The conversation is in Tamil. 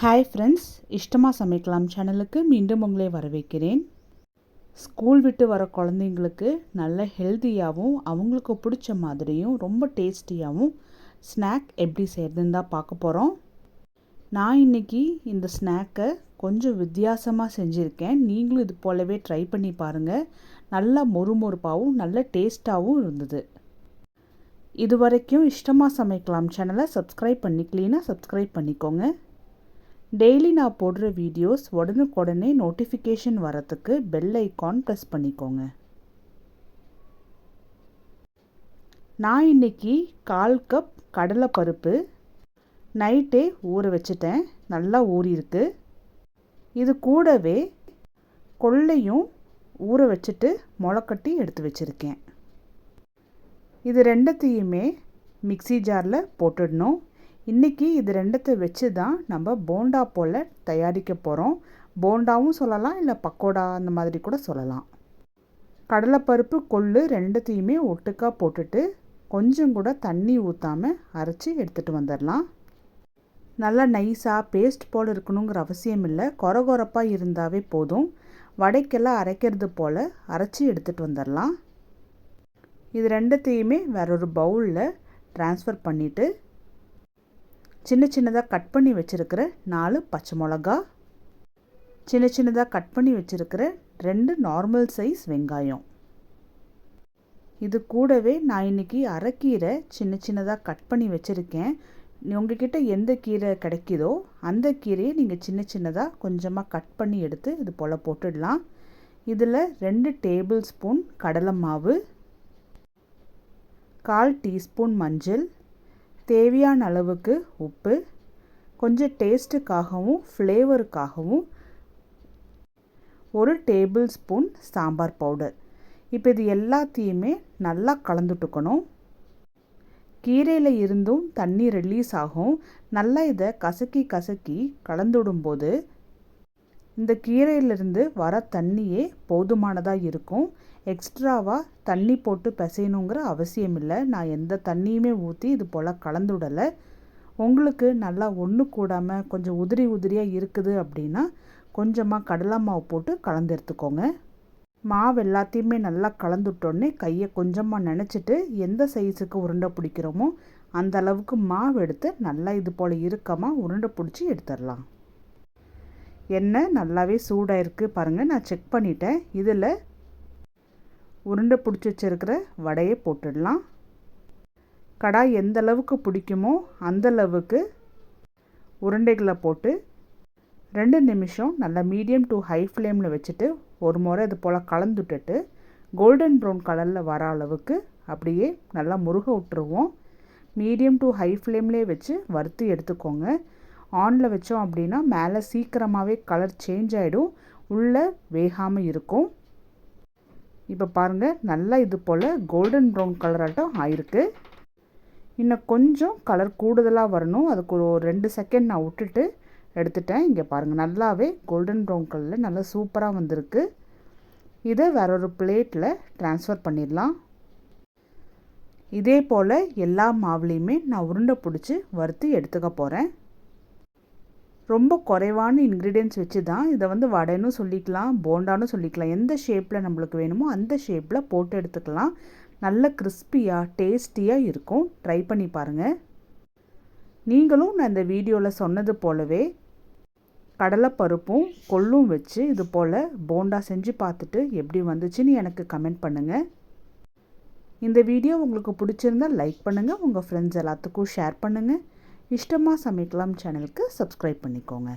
ஹாய் ஃப்ரெண்ட்ஸ் இஷ்டமாக சமைக்கலாம் சேனலுக்கு மீண்டும் உங்களை வரவேற்கிறேன். ஸ்கூல் விட்டு வர குழந்தைங்களுக்கு நல்ல ஹெல்த்தியாகவும் அவங்களுக்கு பிடிச்ச மாதிரியும் ரொம்ப டேஸ்டியாகவும் ஸ்நாக் எப்படி செய்கிறதுன்னு தான் பார்க்க போகிறோம் நான் இன்றைக்கி இந்த ஸ்நாக்கை கொஞ்சம் வித்தியாசமாக செஞ்சுருக்கேன். நீங்களும் இது போலவே ட்ரை பண்ணி பாருங்கள் நல்லா மொறுமொறுப்பாகவும் நல்ல டேஸ்ட்டாகவும் இருந்தது. இது வரைக்கும் இஷ்டமாக சமைக்கலாம் சேனலை சப்ஸ்கிரைப் பண்ணிக்கலீன்னா சப்ஸ்கிரைப் பண்ணிக்கோங்க. டெய்லி நான் போடுற வீடியோஸ் உடனுக்குடனே நோட்டிஃபிகேஷன் வரத்துக்கு பெல் ஐக்கான் ப்ரெஸ் பண்ணிக்கோங்க. நான் இன்றைக்கி கால் கப் கடலைப்பருப்பு நைட்டே ஊற வச்சுட்டேன். நல்லா ஊறியிருக்கு. இது கூடவே கொள்ளையும் ஊற வச்சுட்டு முளைக்கட்டி எடுத்து வச்சுருக்கேன். இது ரெண்டத்தையுமே மிக்சி ஜாரில் போட்டுடணும். இன்றைக்கி இது ரெண்டத்தை வச்சு தான் நம்ம போண்டா போல் தயாரிக்க போகிறோம் போண்டாவும் சொல்லலாம் இல்லை பக்கோடா அந்த மாதிரி கூட சொல்லலாம். கடலைப்பருப்பு கொள்ளு ரெண்டுத்தையுமே ஒட்டுக்காக போட்டுட்டு கொஞ்சம் கூட தண்ணி ஊற்றாமல் அரைச்சி எடுத்துகிட்டு வந்துடலாம் நல்லா நைஸாக பேஸ்ட் போல் இருக்கணுங்கிற அவசியம் இல்லை. கொர கொரப்பாக இருந்தாவே போதும். வடைக்கெல்லாம் அரைக்கிறது போல் அரைச்சி எடுத்துகிட்டு வந்துடலாம் இது ரெண்டுத்தையுமே வேறொரு பவுலில் ட்ரான்ஸ்ஃபர் பண்ணிவிட்டு சின்ன சின்னதாக கட் பண்ணி வச்சுருக்கிற நாலு பச்சை மிளகா. சின்ன சின்னதாக கட் பண்ணி வச்சுருக்கிற ரெண்டு நார்மல் சைஸ் வெங்காயம். இது கூடவே நான் இன்றைக்கி அரைக்கீரை சின்ன சின்னதாக கட் பண்ணி வச்சுருக்கேன். உங்ககிட்ட எந்த கீரை கிடைக்கிதோ அந்த கீரையை நீங்கள் சின்ன சின்னதாக கொஞ்சமாக கட் பண்ணி எடுத்து இது போல் போட்டுடலாம். இதில் ரெண்டு டேபிள் ஸ்பூன் கடலை மாவு கால் டீஸ்பூன் மஞ்சள் தேவையான அளவுக்கு உப்பு கொஞ்சம் டேஸ்ட்டுக்காகவும் ஃப்ளேவருக்காகவும் ஒரு டேபிள் ஸ்பூன் சாம்பார் பவுடர். இப்போ இது எல்லாத்தையுமே நல்லா கலந்துட்டுக்கணும். கீரையில் இருந்தும் தண்ணி ரிலீஸ் ஆகும். நல்லா இதை கசக்கி கசக்கி கலந்துடும்போது இந்த கீரையிலிருந்து வர தண்ணியே போதுமானதாக இருக்கும். எக்ஸ்ட்ராவாக தண்ணி போட்டு பிசையணுங்கிற அவசியம் இல்லை நான் எந்த தண்ணியுமே ஊற்றி இது போல் கலந்துடலை. உங்களுக்கு நல்லா ஒன்று கூடாமல் கொஞ்சம் உதிரி உதிரியாக இருக்குது அப்படின்னா கொஞ்சமாக கடலை மாவு போட்டு கலந்து எடுத்துக்கோங்க. மாவு எல்லாத்தையுமே நல்லா கலந்துட்டோடனே கையை கொஞ்சமாக நினச்சிட்டு எந்த சைஸுக்கு உருண்டை பிடிக்கிறோமோ அந்த அளவுக்கு மாவு எடுத்து நல்லா இது போல் இறுக்கமாக உருண்டை பிடிச்சி எடுத்துடலாம். எண்ணெய் நல்லாவே சூடாக இருக்குது பாருங்கள் நான் செக் பண்ணிட்டேன். இதில் உருண்டை பிடிச்சி வச்சுருக்கிற வடையை போட்டுடலாம். கடாய் எந்த அளவுக்கு பிடிக்குமோ அந்த அளவுக்கு உருண்டைகளை போட்டு ரெண்டு நிமிஷம் நல்லா மீடியம் டு ஹை ஃப்ளேமில் வச்சுட்டு ஒரு முறை இது போல் கலந்துட்டுட்டு கோல்டன் ப்ரௌன் கலரில் வர அளவுக்கு அப்படியே நல்லா முருக விட்டுருவோம். மீடியம் டு ஹை ஃப்ளேம்லேயே வச்சு வறுத்து எடுத்துக்கோங்க. ஆனில் வச்சோம் அப்படின்னா மேலே சீக்கிரமாகவே கலர் சேஞ்ச் ஆகிடும் உள்ளே வேகாமல் இருக்கும். இப்போ பாருங்கள் நல்லா இது போல் கோல்டன் ப்ரௌன் கலராட்டம் ஆயிருக்கு. இன்னும் கொஞ்சம் கலர் கூடுதலாக வரணும். அதுக்கு ஒரு ரெண்டு செகண்ட் நான் விட்டுட்டு எடுத்துட்டேன். இங்கே பாருங்கள் நல்லாவே கோல்டன் ப்ரௌன் கலரில் நல்லா சூப்பராக வந்திருக்கு. இதை வேற ஒரு பிளேட்டில் ட்ரான்ஸ்ஃபர் பண்ணிடலாம். இதே போல் எல்லா மாவுலேயுமே நான் உருண்டை பிடிச்சி வறுத்து எடுத்துக்க போகிறேன் ரொம்ப குறைவான இன்க்ரீடியன்ஸ் வச்சு தான் இதை வந்து வடைன்னு சொல்லிக்கலாம் போண்டான்னு சொல்லிக்கலாம். எந்த ஷேப்பில் நம்மளுக்கு வேணுமோ அந்த ஷேப்பில் போட்டு எடுத்துக்கலாம். நல்ல கிறிஸ்பியாக டேஸ்டியாக இருக்கும். ட்ரை பண்ணி பாருங்கள் நீங்களும் நான் இந்த வீடியோவில் சொன்னது போலவே கடலைப்பருப்பும் கொள்ளும் வச்சு இது போல் போண்டா செஞ்சு பார்த்துட்டு எப்படி வந்துச்சுன்னு எனக்கு கமெண்ட் பண்ணுங்கள் இந்த வீடியோ உங்களுக்கு பிடிச்சிருந்தால் லைக் பண்ணுங்கள் உங்கள் ஃப்ரெண்ட்ஸ் எல்லாத்துக்கும் ஷேர் பண்ணுங்கள் இஷ்டமாக சமைக்கலாம் சேனலுக்கு சப்ஸ்கிரைப் பண்ணிக்கோங்க.